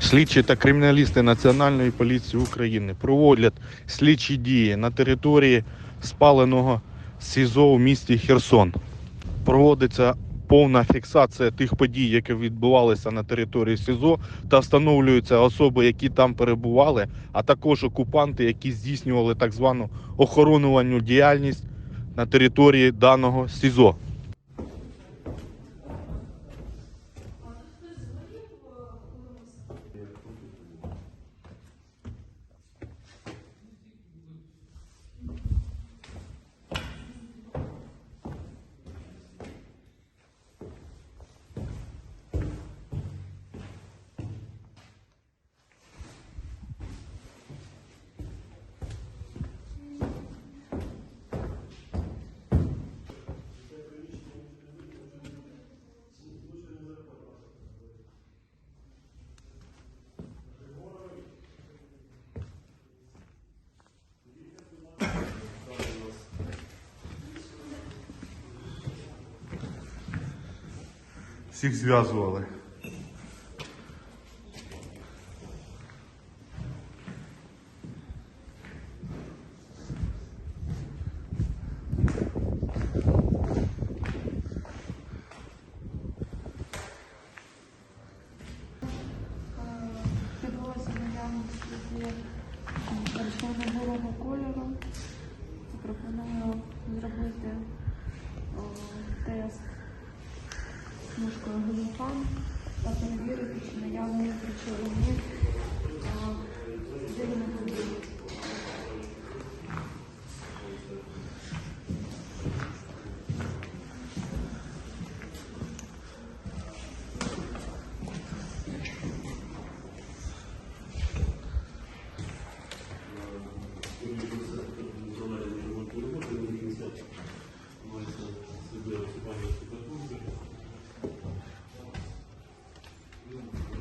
Слідчі та криміналісти Національної поліції України проводять слідчі дії на території спаленого СІЗО у місті Херсон. Проводиться повна фіксація тих подій, які відбувалися на території СІЗО, та встановлюються особи, які там перебували, а також окупанти, які здійснювали так звану охоронувальну діяльність на території даного СІЗО. Всіх зв'язували. Є червоно-бурого кольору. Пропоную смужкою голова та перевірити, чи наявні в